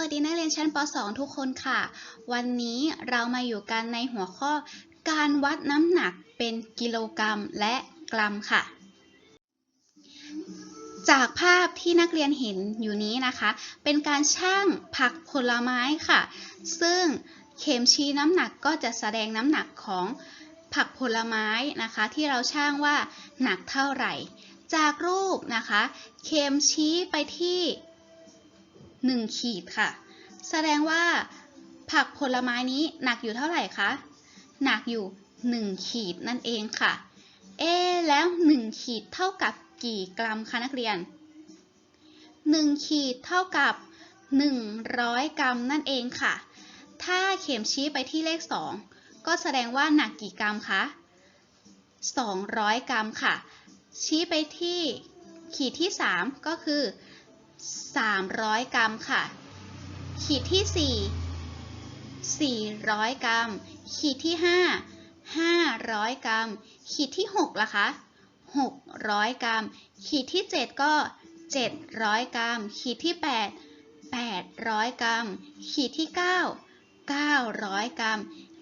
วัสดีนักเรียนชั้นป .2 ทุกคนค่ะ วันนี้เรามาอยู่กันในหัวข้อการวัดน้ำหนักเป็นกิโลกรัมและกรัมค่ะ จากภาพที่นักเรียนเห็นอยู่นี้นะคะ เป็นการชั่งผักผลไม้ค่ะ ซึ่งเข็มชี้น้ำหนักก็จะแสดงน้ำหนักของผักผลไม้นะคะ ที่เราชั่งว่าหนักเท่าไหร่ จากรูปนะคะ เข็มชี้ไปที่ 1 ขีดค่ะ แสดงว่าผักผลไม้นี้หนักอยู่เท่าไหร่คะ หนักอยู่ 1 ขีดนั่นเองค่ะ เอแล้ว 1 ขีดเท่ากับกี่กรัมคะนักเรียน 1 ขีดเท่ากับ 100 กรัมนั่นเองค่ะ ถ้าเข็มชี้ไปที่เลข 2 ก็แสดงว่าหนักกี่กรัมคะ 200 กรัมค่ะ ชี้ไปที่ขีดที่ 3 ก็คือ 300 กรัมค่ะ ขีดที่ 4 400 กรัม ขีดที่ 5 500 กรัม ขีดที่6ล่ะคะ600 กรัม ขีดที่ 7 ก็ 700 กรัม ขีดที่ 8 800 กรัม ขีดที่ 9 900 กรัม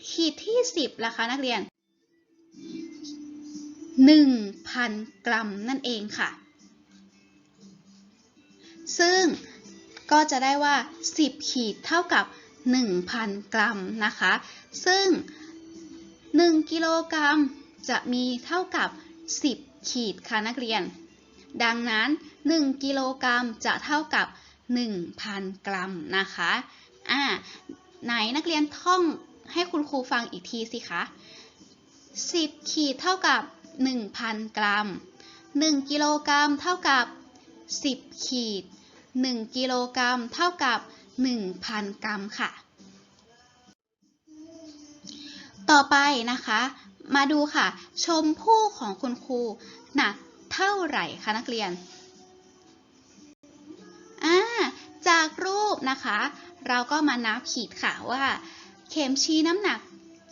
ขีดที่ 10ล่ะคะนักเรียน 1,000 กรัมนั่นเองค่ะ ซึ่งก็จะได้ว่า 10 ขีดเท่ากับ 1,000 กรัมนะคะ ซึ่ง 1 กิโลกรัมจะมีเท่ากับ 10 ขีดค่ะนักเรียน ดังนั้น 1 กิโลกรัมจะเท่ากับ 1,000 กรัมนะคะอ่าไหนนักเรียนท่องให้คุณครูฟังอีกทีสิคะ 10 ขีดเท่ากับ 1,000 กรัม 1 กิโลกรัมเท่ากับ 10 ขีด 1 กิโลกรัมเท่ากับ 1,000 กรัมค่ะ ต่อไปนะคะ มาดูค่ะ ชมพู่ของคุณครูหนักเท่าไหร่คะนักเรียนจากรูปนะคะ เราก็มานับขีดค่ะว่า เข็มชี้น้ำหนัก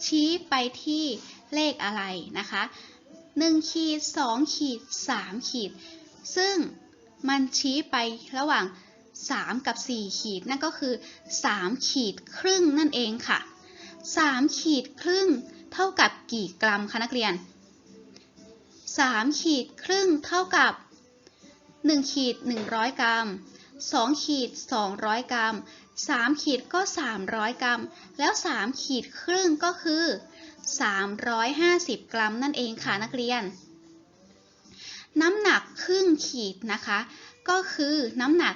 ชี้ไปที่เลขอะไรนะคะ 1 ขีด 2 ขีด 3 ขีด ซึ่ง มันชี้ไประหว่าง 3 กับ 4 ขีด นั่นก็คือ 3 ขีดครึ่งนั่นเองค่ะ 3 ขีดครึ่งเท่ากับกี่กรัมคะนักเรียน 3 ขีดครึ่งเท่ากับ 1 ขีด 100 กรัม 2 ขีด 200 กรัม 3 ขีดก็ 300 กรัม แล้ว 3 ขีดครึ่งก็คือ 350 กรัมนั่นเองค่ะนักเรียน น้ำหนักครึ่งขีดนะคะ ก็คือน้ำหนัก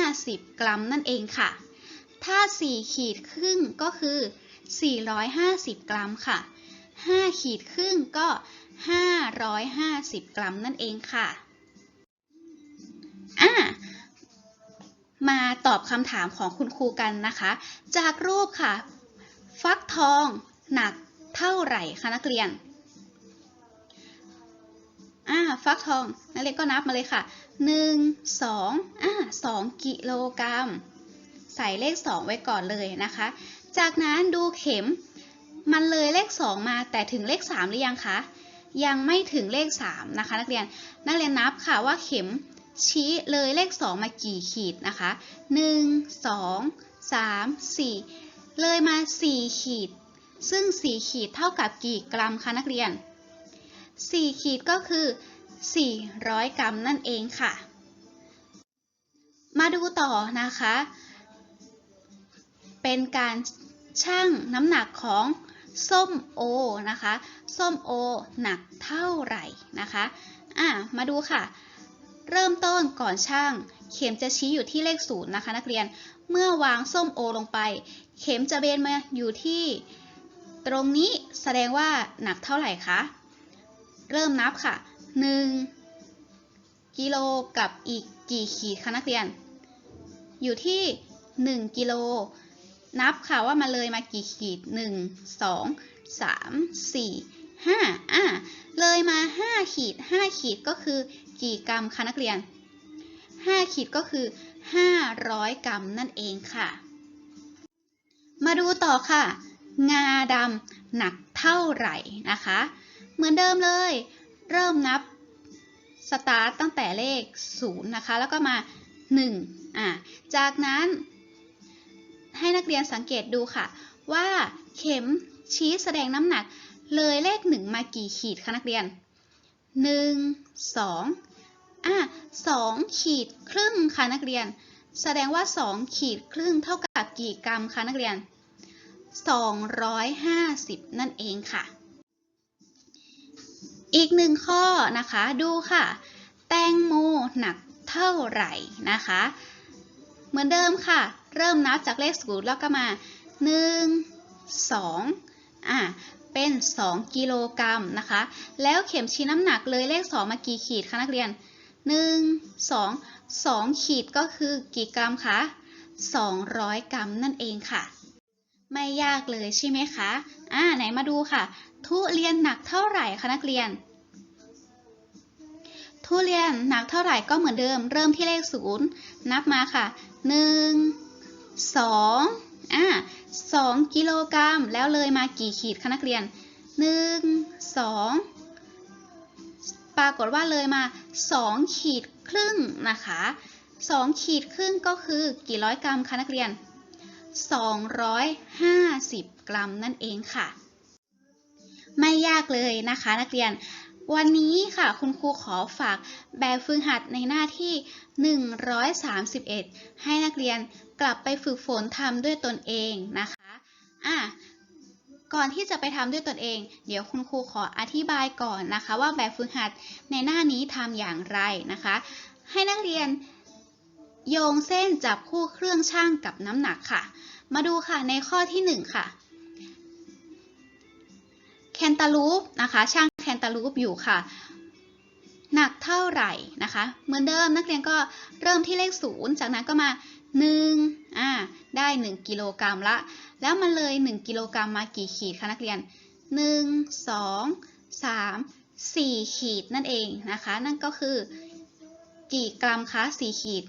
50 กรัมนั่นเองค่ะ ถ้า 4 ขีดครึ่งก็คือ 450 กรัมค่ะ 5 ขีดครึ่งก็ 550 กรัมนั่นเองค่ะอะมาตอบคำถามของคุณครูกันนะคะ จากรูปค่ะ ฟักทองหนักเท่าไหร่คะนักเรียน อ่าฟักทองนักเรียนก็นับมาเลยค่ะ 1 2อ่า2กิโลกรัม ใส่เลข 2 ไว้ก่อนเลยนะคะ จากนั้นดูเข็มมันเลยเลข 2 มาแต่ถึงเลข 3 หรือยังคะยังไม่ถึงเลข 3 นะคะ นักเรียนนักเรียนนับค่ะว่าเข็มชี้เลยเลข 2 มากี่ขีดนะคะ 1 2 3 4 เลยมา 4 ขีด ซึ่ง 4 ขีดเท่ากับกี่กรัมคะนักเรียน 4 ขีดก็คือ 400 กรัมนั่นเองค่ะ มาดูต่อนะคะ เป็นการชั่งน้ำหนักของส้มโอนะคะ ส้มโอหนักเท่าไหร่นะคะอะมาดูค่ะ เริ่มต้นก่อนช่าง เข็มจะชี้อยู่ที่เลขศูนย์นะคะ นักเรียน เมื่อวางส้มโอลงไป เข็มจะเบนมาอยู่ที่ ตรงนี้แสดงว่าหนักเท่าไหร่คะ เริ่มนับค่ะ 1 กิโลกับอีกกี่ขีดคะนักเรียน อยู่ที่ 1 กิโล นับค่ะว่ามาเลยมากี่ขีด 1 2 3 4 5อะเลยมา 5 ขีด 5 ขีดก็คือกี่กรัมคะนักเรียน 5 ขีดก็คือ 500 กรัมนั่นเองค่ะ มาดูต่อค่ะ งาดำหนักเท่าไหร่นะคะ เหมือนเดิมเลย เริ่มนับสตาร์ตตั้งแต่เลข 0 นะคะ แล้วก็มา 1 อะจากนั้นให้นักเรียนสังเกตดูค่ะ ว่าเข็มชี้แสดงน้ำหนักเลยเลขหนึ่งมากี่ขีดคะนักเรียนหนึ่งสองอะสองขีดครึ่งค่ะนักเรียน แสดงว่าสองขีดครึ่งเท่ากับกี่กรัมคะนักเรียน 250 นั่นเองค่ะ อีกหนึ่งข้อนะคะดูค่ะ แตงโมหนักเท่าไหร่นะคะ เหมือนเดิมค่ะ เริ่มนับจากเลขศูนย์แล้วก็มา 1 2อะเป็น 2 กิโลกรัมนะคะ แล้วเข็มชี้น้ำหนักเลยเลข 2 มากี่ขีดคะนักเรียน 1 2 2 ขีดก็คือกี่กรัมคะ200 กรัมนั่นเองค่ะ ไม่ยากเลยใช่ไหมคะ อ่า ไหนมาดูค่ะ ทุเรียนหนักเท่าไหร่คะนักเรียน ทุเรียนหนักเท่าไหร่ก็เหมือนเดิม เริ่มที่เลขศูนย์นับมาค่ะ 1 2อ่า2กิโลกรัม แล้วเลยมากี่ขีดคะนักเรียน 1 2 ปรากฏว่าเลยมา 2 ขีดครึ่งนะคะ 2 ขีดครึ่งก็คือกี่ร้อยกรัมคะนักเรียน 250 กรัมนั่นเองค่ะ ไม่ยากเลยนะคะ นักเรียน วันนี้ค่ะคุณครูขอฝากแบบฝึกหัดในหน้าที่ 131 ให้นักเรียนกลับไปฝึกฝนทำด้วยตนเองนะคะอะก่อนที่จะไปทำด้วยตนเอง เดี๋ยวคุณครูขออธิบายก่อนนะคะ ว่าแบบฝึกหัดในหน้านี้ทำอย่างไรนะคะ ให้นักเรียนโยงเส้นจับคู่เครื่องช่างกับน้ำหนักค่ะ มาดูค่ะในข้อที่ 1 ค่ะแคนตาลูปนะคะช่างแคนตาลูปอยู่ค่ะ หนักเท่าไหร่นะคะ เหมือนเดิมนักเรียนก็เริ่มที่เลขศูนย์จากนั้นก็มา1อ่าได้ 1 กิโลกรัมละ แล้วมันเลย 1 กิโลกรัมมากี่ขีดคะนักเรียน 1 2 3 4 ขีดนั่นเองนะคะ นั่นก็คือกี่กรัมคะ 4 ขีด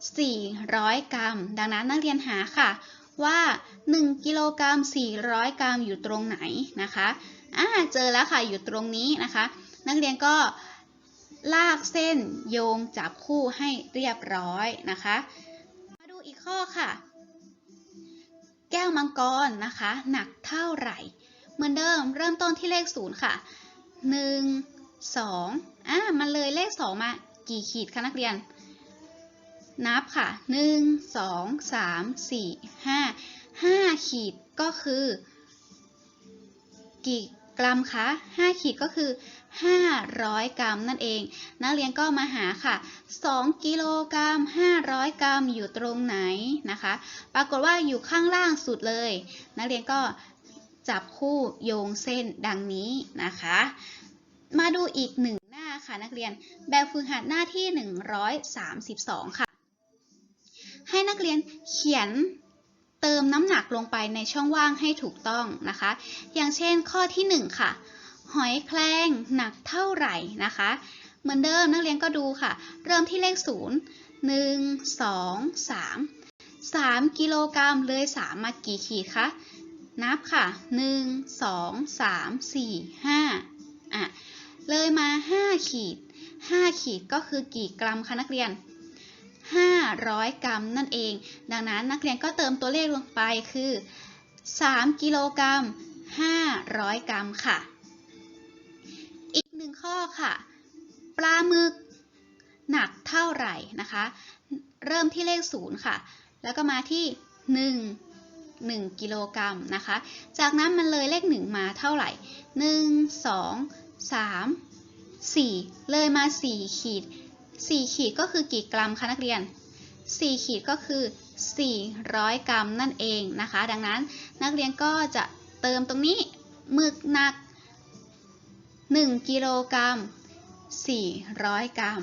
400 กรัม ดังนั้นนักเรียนหาค่ะว่า 1 กิโลกรัม 400 กรัมอยู่ตรงไหนนะคะอ่าเจอแล้วค่ะอยู่ตรงนี้นะคะ นักเรียนก็ลากเส้นโยงจับคู่ให้เรียบร้อยนะคะ มาดูอีกข้อค่ะ แก้วมังกรนะคะ หนักเท่าไหร่ เหมือนเดิมเริ่มต้นที่เลขศูนย์ค่ะ 1 2อ่ามันเลยเลข 2 มากี่ขีดคะนักเรียน นับค่ะ 1 2 3 4 5 5 ขีดก็คือ กี่กรัมคะ 5 ขีดก็คือ 500 กรัมนั่นเอง นักเรียนก็มาหาค่ะ 2 กิโลกรัม 500 กรัมอยู่ตรงไหนนะคะ ปรากฏว่าอยู่ข้างล่างสุดเลย นักเรียนก็จับคู่โยงเส้นดังนี้นะคะ มาดูอีกหนึ่งหน้าค่ะนักเรียน แบบฝึกหัดหน้าที่ 132 ค่ะ รียนเขียนเติมน้ำหนักลงไปในช่องว่างให้ถูกต้องนะคะ อย่างเช่นข้อที่ 1 ค่ะ หอยแครงหนักเท่าไหร่นะคะ เหมือนเดิมนักเรียนก็ดูค่ะ เริ่มที่เลข 0 1 2 3 3 กิโลกรัมเลย 3 มากี่ขีดคะ นับค่ะ 1 2 3 4 5อะ เลยมา 5 ขีด 5 ขีดก็คือกี่กรัมคะนักเรียน 500 กรัมนั่นเอง ดังนั้นนักเรียนก็เติมตัวเลขลงไปคือ 3 กิโลกรัม 500 กรัมค่ะ อีกหนึ่งข้อค่ะ ปลาหมึกหนักเท่าไหร่นะคะ เริ่มที่เลข 0 ค่ะ แล้วก็มาที่ 1 1 กิโลกรัมนะคะ จากนั้นมันเลยเลข 1 มาเท่าไหร่ 1 2 3 4 เลยมา 4 ขีด 4 ขีดก็คือกี่กรัมคะนักเรียน 4 ขีดก็คือ 400 กรัมนั่นเองนะคะ ดังนั้นนักเรียนก็จะเติมตรงนี้หมึกหนัก 1 กิโลกรัม 400 กรัม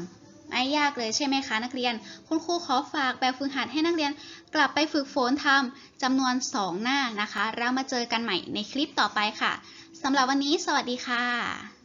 ไม่ยากเลยใช่ไหมคะนักเรียน คุณครูขอฝากแบบฝึกหัดให้นักเรียนกลับไปฝึกฝนทำจำนวน 2 หน้านะคะแล้วมาเจอกันใหม่ในคลิปต่อไปค่ะสำหรับวันนี้สวัสดีค่ะ